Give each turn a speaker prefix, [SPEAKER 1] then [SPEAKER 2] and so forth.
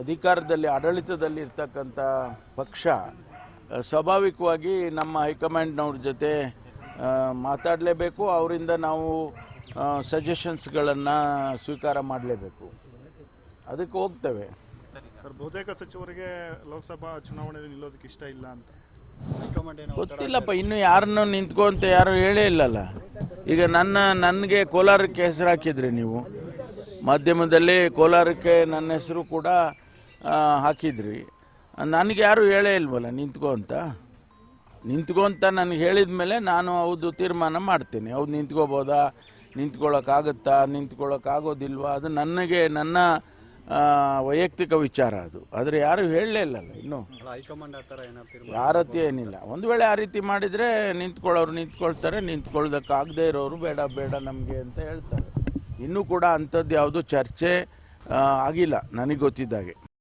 [SPEAKER 1] ಅಧಿಕಾರದಲ್ಲಿ ಆಡಳಿತದಲ್ಲಿ ಇರ್ತಕ್ಕಂಥ ಪಕ್ಷ ಸ್ವಾಭಾವಿಕವಾಗಿ ನಮ್ಮ ಹೈಕಮಾಂಡ್ನವ್ರ ಜೊತೆ ಮಾತಾಡಲೇಬೇಕು. ಅವರಿಂದ ನಾವು ಸಜೆಷನ್ಸ್ಗಳನ್ನು ಸ್ವೀಕಾರ ಮಾಡಲೇಬೇಕು. ಅದಕ್ಕೆ ಹೋಗ್ತೇವೆ.
[SPEAKER 2] ಸರ್ ಬಹುತೇಕ ಸಚಿವರಿಗೆ ಲೋಕಸಭಾ ಚುನಾವಣೆಯಲ್ಲಿ ನಿಲ್ಲೋದಕ್ಕೆ ಇಷ್ಟ ಇಲ್ಲ ಅಂತ.
[SPEAKER 1] ಗೊತ್ತಿಲ್ಲಪ್ಪ ಇನ್ನು ಯಾರನ್ನು ನಿಂತ್ಕೋ ಅಂತ ಯಾರು ಹೇಳೇ ಇಲ್ಲಲ್ಲ. ಈಗ ನನ್ನ ನನಗೆ ಕೋಲಾರಕ್ಕೆ ಹೆಸರು ಹಾಕಿದ್ರಿ ನೀವು. ಮಾಧ್ಯಮದಲ್ಲಿ ಕೋಲಾರಕ್ಕೆ ನನ್ನ ಹೆಸರು ಕೂಡ ಹಾಕಿದ್ರಿ. ನನಗೆ ಯಾರು ಹೇಳೇ ಇಲ್ವಲ್ಲ ನಿಂತ್ಕೋ ಅಂತ? ನಿಂತ್ಕೋ ಅಂತ ನನಗೆ ಹೇಳಿದ ಮೇಲೆ ನಾನು ಹೌದು ತೀರ್ಮಾನ ಮಾಡ್ತೀನಿ. ಹೌದು ನಿಂತ್ಕೋಬೋದಾ? ನಿಂತ್ಕೊಳ್ಳೋಕ್ಕಾಗುತ್ತಾ ನಿಂತ್ಕೊಳ್ಳೋಕ್ಕಾಗೋದಿಲ್ವಾ ಅದು ನನಗೆ ನನ್ನ ವೈಯಕ್ತಿಕ ವಿಚಾರ ಅದು. ಆದರೆ ಯಾರು ಹೇಳಲೇ ಇಲ್ಲಲ್ಲ ಇನ್ನು. ಯಾರ ರೀತಿ ಏನಿಲ್ಲ. ಒಂದು ವೇಳೆ ಆ ರೀತಿ ಮಾಡಿದರೆ ನಿಂತ್ಕೊಳ್ಳೋರು ನಿಂತ್ಕೊಳ್ತಾರೆ ನಿಂತ್ಕೊಳ್ಳೋದಕ್ಕಾಗದೇ ಇರೋರು ಬೇಡ ಬೇಡ ನಮಗೆ ಅಂತ ಹೇಳ್ತಾರೆ. ಇನ್ನೂ ಕೂಡ ಅಂಥದ್ದು ಯಾವುದು ಚರ್ಚೆ ಆಗಿಲ್ಲ ನನಗೆ ಗೊತ್ತಿದ್ದಾಗೆ.